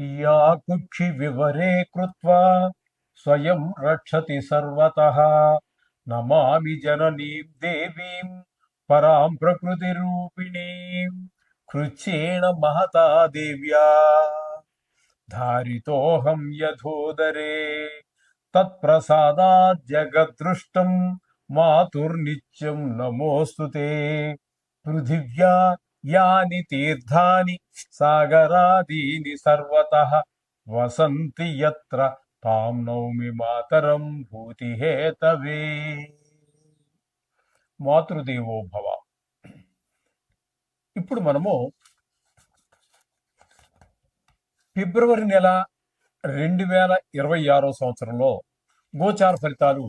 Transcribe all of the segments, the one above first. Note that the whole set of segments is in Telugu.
या कुक्षि विवरे कृत्वा स्वयं रक्षति सर्वतः। नमामि जननीं देवीं परां प्रकृतिरूपिणीं। कृच्छेण महता देव्या। धारितोऽहं यथोदरे। तत्प्रसादाज्जगद्दृष्टं मातुर्नित्यं नमोऽस्तु ते। पृथिव्या యాని తీర్థాని సాగరాదీని సర్వత వసంతి యత్ర తాం నౌమి మాతరం భూతిహేతవే. మాతృదేవోభవ ఇప్పుడు మనము ఫిబ్రవరి నెల రెండు వేల ఇరవై ఆరో సంవత్సరంలో గోచార ఫలితాలు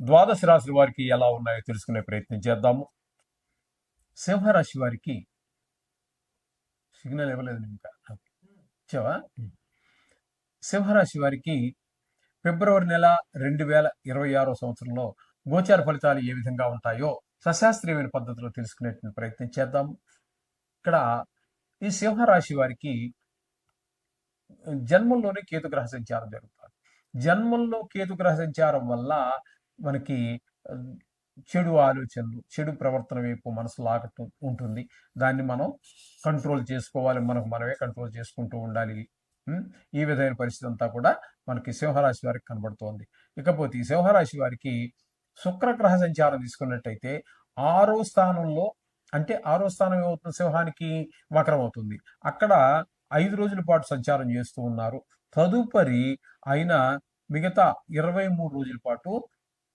ద్వాదశ రాశుల వారికి ఎలా ఉన్నాయో తెలుసుకునే ప్రయత్నం చేద్దాము. సింహరాశి వారికి సిగ్నల్ ఇవ్వలేదు ఇంకా. ఇచ్చావా? సింహరాశి వారికి ఫిబ్రవరి నెల రెండు వేల ఇరవై ఆరో సంవత్సరంలో గోచార ఫలితాలు ఏ విధంగా ఉంటాయో సశాస్త్రీయమైన పద్ధతిలో తెలుసుకునేటువంటి ప్రయత్నం చేద్దాము ఇక్కడ ఈ సింహరాశి వారికి జన్మంలోనే కేతుగ్రహ సంచారం జరుగుతుంది. జన్మంలో కేతుగ్రహ సంచారం వల్ల మనకి చెడు ఆలోచనలు చెడు ప్రవర్తన వైపు మనసు లాగుతూ ఉంటుంది. దాన్ని మనం కంట్రోల్ చేసుకోవాలి. మనకు మనమే కంట్రోల్ చేసుకుంటూ ఉండాలి. ఈ విధమైన పరిస్థితి అంతా కూడా మనకి సింహరాశి వారికి కనబడుతోంది. ఇకపోతే ఈ సింహరాశి వారికి శుక్రగ్రహ సంచారం తీసుకున్నట్టయితే ఆరో స్థానంలో అంటే ఆరో స్థానం ఏమవుతుంది? సింహానికి వక్రం అవుతుంది. అక్కడ ఐదు రోజుల పాటు సంచారం చేస్తూ ఉన్నారు. తదుపరి ఆయన మిగతా ఇరవై మూడు రోజుల పాటు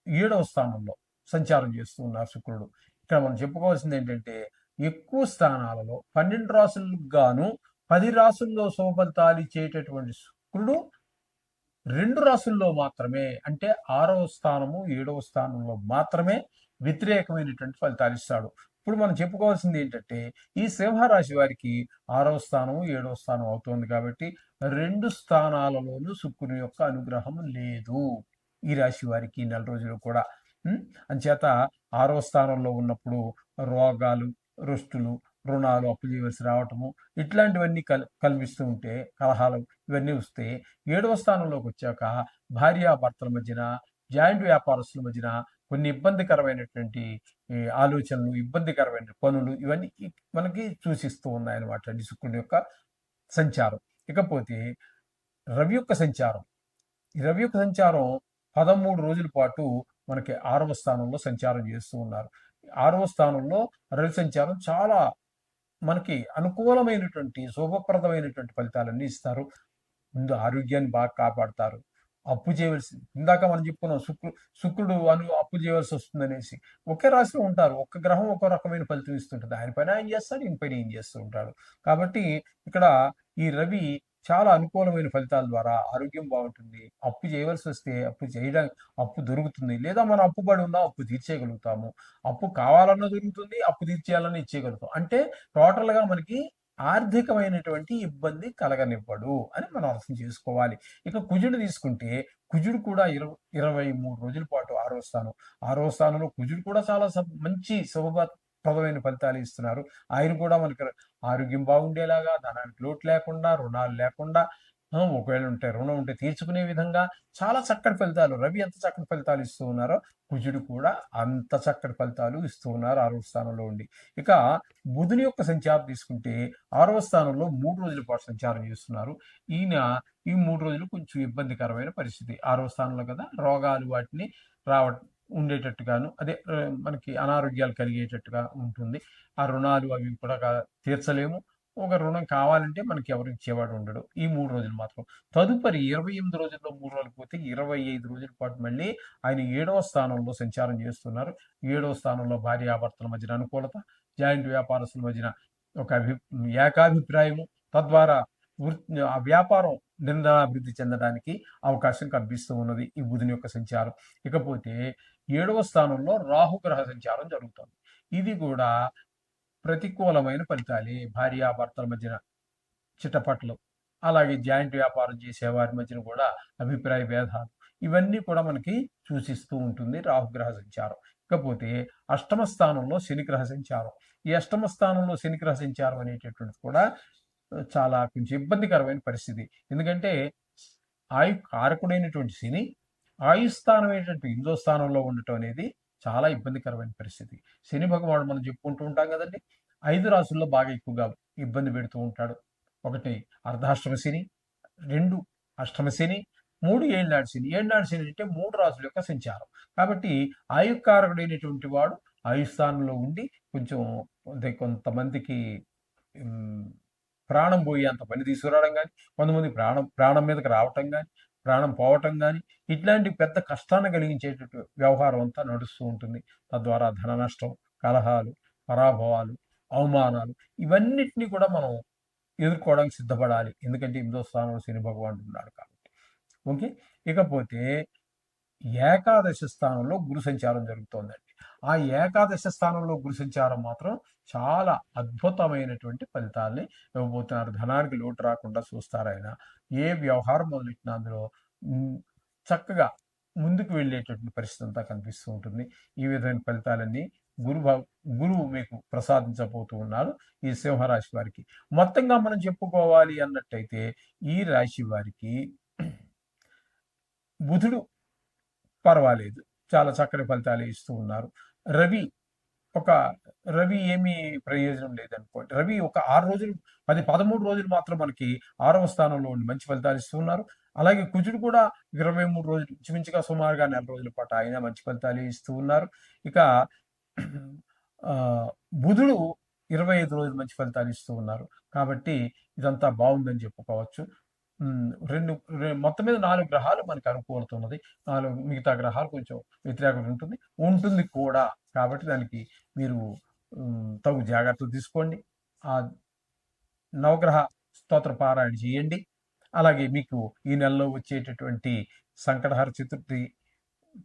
ఏడవ స్థానంలో సంచారం చేస్తూ ఉన్నారు శుక్రుడు. ఇక్కడ మనం చెప్పుకోవాల్సింది ఏంటంటే ఎక్కువ స్థానాలలో పన్నెండు రాసులకు గాను పది రాసుల్లో శుభఫలితాలు ఇచ్చేటటువంటి శుక్రుడు రెండు రాసుల్లో మాత్రమే అంటే ఆరవ స్థానము ఏడవ స్థానంలో మాత్రమే వ్యతిరేకమైనటువంటి ఫలితాలు ఇస్తాడు. ఇప్పుడు మనం చెప్పుకోవాల్సింది ఏంటంటే ఈ సింహరాశి వారికి ఆరవ స్థానం ఏడవ స్థానం అవుతోంది కాబట్టి రెండు స్థానాలలోనూ శుక్రుని యొక్క అనుగ్రహం లేదు. ఈ రాశి వారికి నెల రోజులు కూడా. అంచేత ఆరో స్థానంలో ఉన్నప్పుడు రోగాలు రుష్టులు రుణాలు అప్పు చేయవలసి రావటము ఇట్లాంటివన్నీ కల్ కల్పిస్తూ ఉంటే కలహాలు ఇవన్నీ వస్తే ఏడవ స్థానంలోకి వచ్చాక భార్యాభర్తల మధ్యన జాయింట్ వ్యాపారస్తుల మధ్యన కొన్ని ఇబ్బందికరమైనటువంటి ఈ, ఆలోచనలు ఇబ్బందికరమైన పనులు ఇవన్నీ మనకి సూచిస్తూ ఉన్నాయన్నమాట శుక్రుని యొక్క సంచారం. ఇకపోతే రవి యొక్క సంచారం. రవి యొక్క సంచారం పదమూడు రోజుల పాటు మనకి ఆరవ స్థానంలో సంచారం చేస్తూ ఉన్నారు. ఆరవ స్థానంలో రవి సంచారం చాలా మనకి అనుకూలమైనటువంటి శుభప్రదమైనటువంటి ఫలితాలన్నీ ఇస్తారు. ముందు ఆరోగ్యాన్ని బాగా కాపాడతారు. అప్పు చేయవలసి ఇందాక మనం చెప్పుకున్నాం శుక్రు శుక్రుడు అను అప్పు చేయవలసి వస్తుంది అనేసి ఒకే రాశిలో ఉంటారు. ఒక్క గ్రహం ఒక రకమైన ఫలితం ఇస్తుంటుంది. ఆయన పైన ఆయన చేస్తాడు ఈయన పైన ఏం చేస్తూ ఉంటాడు. కాబట్టి ఇక్కడ ఈ రవి చాలా అనుకూలమైన ఫలితాల ద్వారా ఆరోగ్యం బాగుంటుంది. అప్పు చేయవలసి వస్తే అప్పు చేయడం అప్పు దొరుకుతుంది. లేదా మనం అప్పు పడి ఉన్నా అప్పు తీర్చేయగలుగుతాము. అప్పు కావాలన్నా దొరుకుతుంది అప్పు తీర్చేయాలన్నా ఇచ్చేయగలుగుతాం. అంటే టోటల్గా మనకి ఆర్థికమైనటువంటి ఇబ్బంది కలగనివ్వడు అని మనం అర్థం చేసుకోవాలి. ఇక కుజుడు తీసుకుంటే కుజుడు కూడా ఇరవై ఇరవై మూడు రోజుల పాటు ఆరో స్థానం. ఆరో స్థానంలో కుజుడు కూడా చాలా మంచి శుభ శుభప్రదమైన ఫలితాలు ఇస్తున్నారు. ఆయన కూడా మనకి ఆరోగ్యం బాగుండేలాగా ధనానికి లోటు లేకుండా రుణాలు లేకుండా ఒకవేళ ఉంటే రుణం ఉంటే తీర్చుకునే విధంగా చాలా చక్కటి ఫలితాలు రవి ఎంత చక్కటి ఫలితాలు ఇస్తూ ఉన్నారో కుజుడు కూడా అంత చక్కటి ఫలితాలు ఇస్తూ ఉన్నారు ఆరో స్థానంలో ఉండి. ఇక బుధుని యొక్క సంచారం తీసుకుంటే ఆరవ స్థానంలో మూడు రోజుల పాటు సంచారం చేస్తున్నారు. ఈయన ఈ మూడు రోజులు కొంచెం ఇబ్బందికరమైన పరిస్థితి. ఆరవ స్థానంలో కదా రోగాలు వాటిని రావ ఉండేటట్టుగాను అదే మనకి అనారోగ్యాలు కలిగేటట్టుగా ఉంటుంది. ఆ రుణాలు అవి కూడా తీర్చలేము. ఒక రుణం కావాలంటే మనకి ఎవరు ఇచ్చేవాడు ఉండడు. ఈ మూడు రోజులు మాత్రం. తదుపరి ఇరవై ఎనిమిది రోజుల్లో మూడు రోజులు పోతే ఇరవై ఐదు రోజుల పాటు మళ్ళీ ఆయన ఏడవ స్థానంలో సంచారం చేస్తున్నారు. ఏడవ స్థానంలో భార్యాభర్తల మధ్యన అనుకూలత జాయింట్ వ్యాపారస్తుల మధ్యన ఒక అభి ఏకాభిప్రాయము. తద్వారా ఆ వ్యాపారం నిరంతరాభివృద్ధి చెందడానికి అవకాశం కనిపిస్తూ ఉన్నది ఈ బుధుని యొక్క సంచారం. ఇకపోతే ఏడవ స్థానంలో రాహుగ్రహ సంచారం జరుగుతుంది. ఇది కూడా ప్రతికూలమైన ఫలితాలే. భార్యాభర్తల మధ్యన చిట్టపట్లు అలాగే జాయింట్ వ్యాపారం చేసే వారి మధ్యన కూడా అభిప్రాయ భేదాలు. ఇవన్నీ కూడా మనకి సూచిస్తూ ఉంటుంది రాహుగ్రహ సంచారం. ఇకపోతే అష్టమ స్థానంలో శనిగ్రహ సంచారం. ఈ అష్టమ స్థానంలో శనిగ్రహ సంచారం అనేటటువంటిది కూడా చాలా కొంచెం ఇబ్బందికరమైన పరిస్థితి. ఎందుకంటే ఆయు కారకుడైనటువంటి శని ఆయుస్థానమైనటువంటి ఇందో స్థానంలో ఉండటం అనేది చాలా ఇబ్బందికరమైన పరిస్థితి. శని భగవాడు మనం చెప్పుకుంటూ ఉంటాం కదండి. ఐదు రాసుల్లో బాగా ఎక్కువగా ఇబ్బంది పెడుతూ ఉంటాడు. ఒకటి అర్ధాష్టమ శని రెండు అష్టమ శని మూడు ఏళ్ళనాడు శని. ఏళ్ళనాడు శని అంటే మూడు రాసుల యొక్క సంచారం. కాబట్టి ఆయుకారకుడైనటువంటి వాడు ఆయుస్థానంలో ఉండి కొంచెం కొంతమందికి ప్రాణం పోయేంత పని తీసుకురావడం కానీ కొంతమంది ప్రాణం ప్రాణం మీదకి రావటం కానీ ప్రాణం పోవటం కానీ ఇట్లాంటి పెద్ద కష్టాన్ని కలిగించేటట్టు వ్యవహారం అంతా నడుస్తూ ఉంటుంది. తద్వారా ధన నష్టం కలహాలు పరాభవాలు అవమానాలు ఇవన్నిటినీ కూడా మనం ఎదుర్కోవడానికి సిద్ధపడాలి. ఎందుకంటే ఎనిమిదో స్థానంలో శని భగవానుడు ఉన్నాడు కాబట్టి. ఓకే? ఇకపోతే ఏకాదశి స్థానంలో గురు సంచారం జరుగుతోందండి. ఆ ఏకాదశ స్థానంలో గురు సంచారం మాత్రం చాలా అద్భుతమైనటువంటి ఫలితాల్ని ఇవ్వబోతున్నారు. ధనానికి లోటు రాకుండా చూస్తారైనా ఏ వ్యవహారం మొదలెట్టినా అందులో చక్కగా ముందుకు వెళ్ళేటటువంటి పరిస్థితి అంతా కనిపిస్తూ ఉంటుంది. ఈ విధమైన ఫలితాలన్నీ గురు గురువు మీకు ప్రసాదించబోతూ ఉన్నారు ఈ సింహరాశి వారికి. మొత్తంగా మనం చెప్పుకోవాలి అన్నట్టయితే ఈ రాశి వారికి బుధుడు పర్వాలేదు. చాలా చక్కని ఫలితాలు ఇస్తూ ఉన్నారు. రవి ఒక రవి ఏమీ ప్రయోజనం లేదనుకోండి. రవి ఒక ఆరు రోజులు పది పదమూడు రోజులు మాత్రం మనకి ఆరవ స్థానంలో ఉండి మంచి ఫలితాలు ఇస్తూ ఉన్నారు. అలాగే కుజుడు కూడా ఇరవై మూడు రోజులు ఇంచుమించుగా సుమారుగా నెల రోజుల పాటు ఆయన మంచి ఫలితాలు ఇస్తూ ఉన్నారు. ఇక బుధుడు ఇరవై ఐదు రోజులు మంచి ఫలితాలు ఇస్తూ ఉన్నారు. కాబట్టి ఇదంతా బాగుందని చెప్పుకోవచ్చు. రెండు మొత్తం మీద నాలుగు గ్రహాలు మనకు అనుకూలత ఉన్నది నాలుగు మిగతా గ్రహాలు కొంచెం వ్యతిరేకత ఉంటుంది. ఉంటుంది కూడా. కాబట్టి దానికి మీరు తగు జాగ్రత్తలు తీసుకోండి. ఆ నవగ్రహ స్తోత్ర పారాయణ చేయండి. అలాగే మీకు ఈ నెలలో వచ్చేటటువంటి సంకటహర చతుర్థి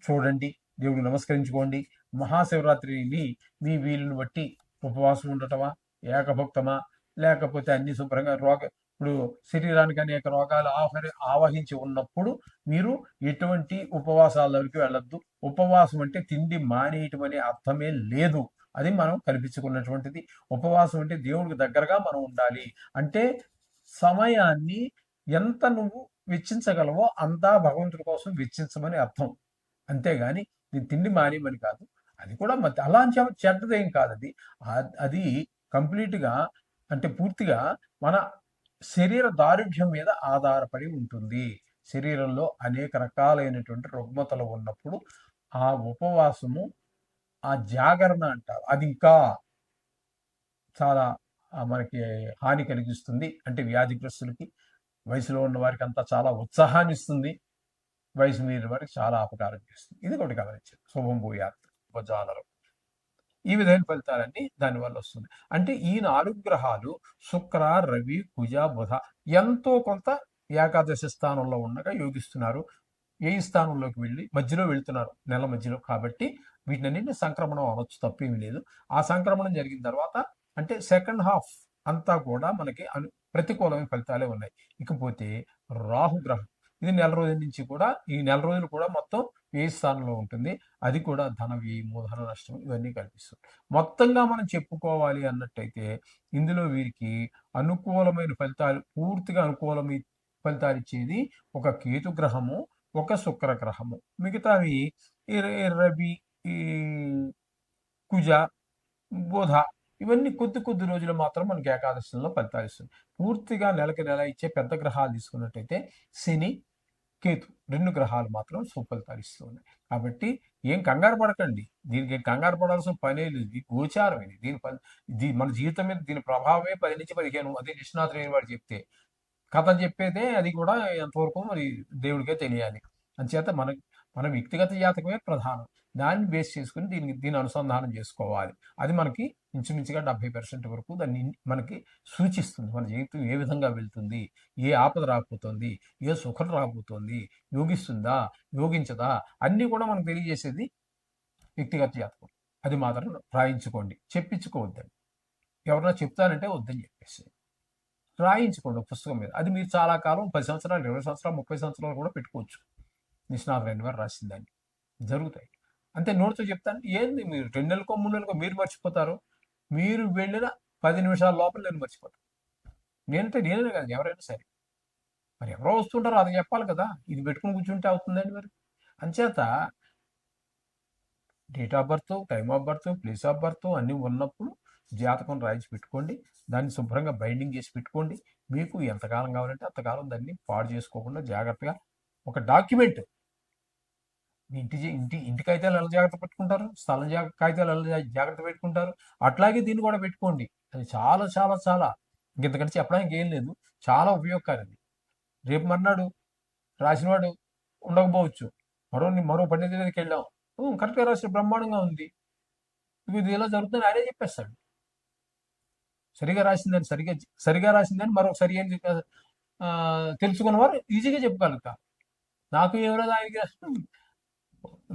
చూడండి. దేవుడు నమస్కరించుకోండి. మహాశివరాత్రిని మీ వీలుని బట్టి ఉపవాసం ఉండటమా? ఏకభక్తమా? లేకపోతే అన్ని శుభ్రంగా రోగ ఇప్పుడు శరీరానికి అనేక రోగాలు ఆహరి ఆవహించి ఉన్నప్పుడు మీరు ఎటువంటి ఉపవాసాలకి వెళ్ళొద్దు. ఉపవాసం అంటే తిండి మానేయటం అనే అర్థమే లేదు. అది మనం కల్పించుకున్నటువంటిది. ఉపవాసం అంటే దేవుడికి దగ్గరగా మనం ఉండాలి. అంటే సమయాన్ని ఎంత నువ్వు వెచ్చించగలవో అంతా భగవంతుడి కోసం వెచ్చించమని అర్థం. అంతేగాని నేను తిండి మానేయమని కాదు. అది కూడా మధ్య అలాంటి చెడ్డదేం కాదు అది అది కంప్లీట్గా అంటే పూర్తిగా మన శరీర దారుఢ్యం మీద ఆధారపడి ఉంటుంది. శరీరంలో అనేక రకాలైనటువంటి రుగ్మతలు ఉన్నప్పుడు ఆ ఉపవాసము ఆ జాగరణ అంటారు. అది ఇంకా చాలా మనకి హాని కలిగిస్తుంది. అంటే వ్యాధిగ్రస్తులకి వయసులో ఉన్న వారికి అంతా చాలా ఉత్సాహాన్ని ఇస్తుంది. వయసు మీరిన వారికి చాలా అపకారం చేస్తుంది. ఇది ఒకటి గమనించారు శుభం భూయాత్. ఉపజాలరం ఈ విధమైన ఫలితాలన్నీ దానివల్ల వస్తుంది. అంటే ఈ నాలుగు గ్రహాలు శుక్ర రవి కుజ బుధ ఎంతో కొంత ఏకాదశి స్థానంలో ఉండగా యోగిస్తున్నారు. ఏ స్థానంలోకి వెళ్ళి? మధ్యలో వెళ్తున్నారు. నెల మధ్యలో. కాబట్టి వీటినన్నింటినీ సంక్రమణం అనొచ్చు తప్పేమీ లేదు. ఆ సంక్రమణం జరిగిన తర్వాత అంటే సెకండ్ హాఫ్ అంతా కూడా మనకి అను ప్రతికూలమైన ఫలితాలే ఉన్నాయి. ఇకపోతే రాహుగ్రహం ఇది నెల రోజుల నుంచి కూడా ఈ నెల రోజులు కూడా మొత్తం ఏ స్థానంలో ఉంటుంది అది కూడా ధన వ్యయ మూలధన నష్టం ఇవన్నీ కల్పిస్తుంది. మొత్తంగా మనం చెప్పుకోవాలి అన్నట్టయితే ఇందులో వీరికి అనుకూలమైన ఫలితాలు పూర్తిగా అనుకూలమైన ఫలితాలు ఇచ్చేది ఒక కేతు గ్రహము ఒక శుక్ర గ్రహము. మిగతావి రవి ఈ కుజ బుధ ఇవన్నీ కొద్ది కొద్ది రోజులు మాత్రం మనకి ఏకాదశంలో ఫలితాలు ఇస్తుంది. పూర్తిగా నెలకి నెల ఇచ్చే పెద్ద గ్రహాలు తీసుకున్నట్టయితే శని కేతు రెండు గ్రహాలు మాత్రం సుఫలితాలు ఇస్తూ ఉన్నాయి కాబట్టి ఏం కంగారు పడకండి. దీనికి కంగారు పడాల్సిన పనే లేదు. ఇది గోచారం ఇది. దీని పని మన జీవితం మీద దీని ప్రభావమే పది నుంచి పదిహేను అదే నిష్ణాతులైన వాడు చెప్తే కథ చెప్పేదే అది కూడా ఎంతవరకు మరి దేవుడికే తెలియాలి. అంచేత మన మన వ్యక్తిగత జాతకమే ప్రధానం. దాన్ని బేస్ చేసుకుని దీనికి దీని అనుసంధానం చేసుకోవాలి. అది మనకి ఇంచుమించుగా డెబ్బై పర్సెంట్ వరకు దాన్ని మనకి సూచిస్తుంది. మన జీవితం ఏ విధంగా వెళ్తుంది? ఏ ఆపద రాకపోతుంది ఏ సుఖం రాబోతోంది? యోగిస్తుందా? యోగించదా? అన్నీ కూడా మనకు తెలియజేసేది వ్యక్తిగత జాతకం. అది మాత్రం రాయించుకోండి. చెప్పించుకోవద్దండి. ఎవరన్నా చెప్తానంటే వద్దని చెప్పేసి. రాయించుకోండి పుస్తకం మీద. అది మీరు చాలా కాలం పది సంవత్సరాలు ఇరవై సంవత్సరాలు ముప్పై సంవత్సరాలు కూడా పెట్టుకోవచ్చు. నిష్ణాతులైన వారు రాసిందని దాన్ని జరుగుతాయి. అంతే నోట్తో చెప్తాను ఏంది మీరు రెండు నెలలకో మూడు నెలలకో మీరు మర్చిపోతారు? మీరు వెళ్ళిన పది నిమిషాల లోపల నేను మర్చిపోతాను నేనంటే నేనే కాదు ఎవరైనా సరే. మరి ఎవరో వస్తుంటారో అది చెప్పాలి కదా. ఇది పెట్టుకుని కూర్చుంటే అవుతుందండి మరి. అంచేత date of birth time of birth place of birth అన్నీ ఉన్నప్పుడు జాతకం రాయించి పెట్టుకోండి. దాన్ని శుభ్రంగా బైండింగ్ చేసి పెట్టుకోండి. మీకు ఎంతకాలం కావాలంటే అంతకాలం దాన్ని పాడు చేసుకోకుండా జాగ్రత్తగా ఒక డాక్యుమెంట్ మీ ఇంటి ఇంటి ఇంటి కాగితాలు ఎలా జాగ్రత్త పెట్టుకుంటారు? స్థలం జా కాగితాలు ఎలా జాగ్రత్త పెట్టుకుంటారు? అట్లాగే దీన్ని కూడా పెట్టుకోండి. అది చాలా చాలా చాలా. ఇంతకంటే చెప్పడానికి ఏం లేదు. చాలా ఉపయోగకారి రేపు మర్నాడు రాసినవాడు ఉండకపోవచ్చు. మరో మరో పండిత దగ్గరికి వెళ్ళాం. కరెక్ట్గా రాసిన బ్రహ్మాండంగా ఉంది. ఇవి ఇది ఇలా జరుగుతుందని ఆయనే చెప్పేస్తాడు. సరిగా రాసిందని సరిగా సరిగా రాసిందని మరొక సరి అని ఆ, తెలుసుకున్నవారు ఈజీగా చెప్పగలుగుతారు నాకు ఎవరో ఆయనకి.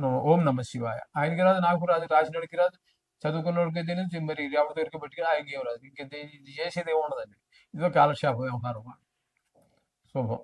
ఓం నమ శివాయ. ఆయనకి రాదు నాకు రాదు రాసినోడికి రాదు చదువుకున్నోడికి తెలియదు మరి ఎవరి దగ్గరికి పెట్టుకుని ఆయనకి ఏం రాదు. ఇంక ఇది చేసేది ఏమి ఉండదండి. ఇదో కాలక్షేప వ్యవహారం. శుభం.